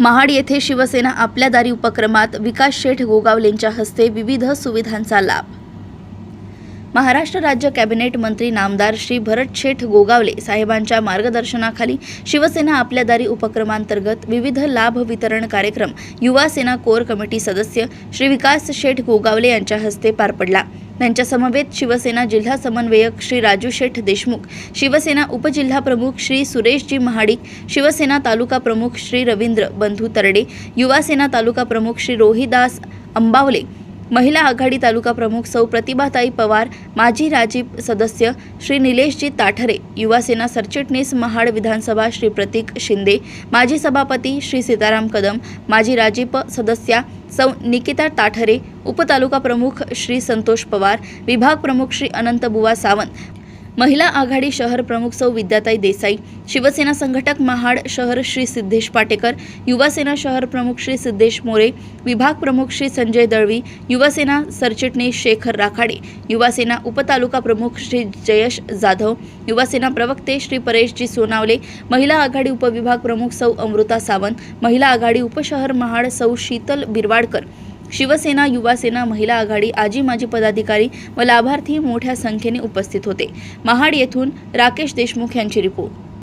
महाड येथे शिवसेना आपल्या दारी उपक्रमात विकास शेठ गोगावलेंच्या हस्ते विविध सुविधांचा लाभ. महाराष्ट्र राज्य कॅबिनेट मंत्री नामदार श्री भरत शेठ गोगावले साहेबांच्या मार्गदर्शनाखाली शिवसेना आपल्या दारी उपक्रमांतर्गत विविध लाभ वितरण कार्यक्रम युवा सेना कोर कमिटी सदस्य श्री विकास शेठ गोगावले यांच्या हस्ते पार पडला. त्यांच्या समवेत शिवसेना जिल्हा समन्वयक श्री राजू शेठ देशमुख शिवसेना उपजिल्हा प्रमुख श्री सुरेशजी महाडिक शिवसेना तालुका प्रमुख श्री रवींद्र बंधू तरडे युवा सेना तालुका प्रमुख श्री रोहिदास अंबावले महिला आघाडी तालुका प्रमुख सौ प्रतिभाताई पवार माजी राजी सदस्य श्री निलेशजी ताठरे युवासेना सरचिटणीस महाड विधानसभा श्री प्रतीक शिंदे माजी सभापती श्री सीताराम कदम माजी राजीप सदस्या सौ निकिता ताठरे उपतालुका प्रमुख श्री संतोष पवार विभाग प्रमुख श्री अनंत बुवा सावंत महिला आघाडी शहर प्रमुख सौ विद्याताई देसाई शिवसेना संघटक महाड शहर श्री सिद्धेश पाटेकर युवासेना शहर प्रमुख श्री सिद्धेश मोरे विभाग प्रमुख श्री संजय दळवी युवासेना सरचिटणीस शेखर राखाडे युवासेना उपतालुका प्रमुख श्री जयश जाधव युवासेना प्रवक्ते श्री परेशजी सोनावले महिला आघाडी उपविभाग प्रमुख सौ अमृता सावंत महिला आघाडी उपशहर महाड सौ शीतल बिरवाडकर शिवसेना युवासेना महिला आघाडी आजी माजी पदाधिकारी व लाभार्थी मोठ्या संख्येने उपस्थित होते. महाड येथून राकेश देशमुख यांची रिपोर्ट.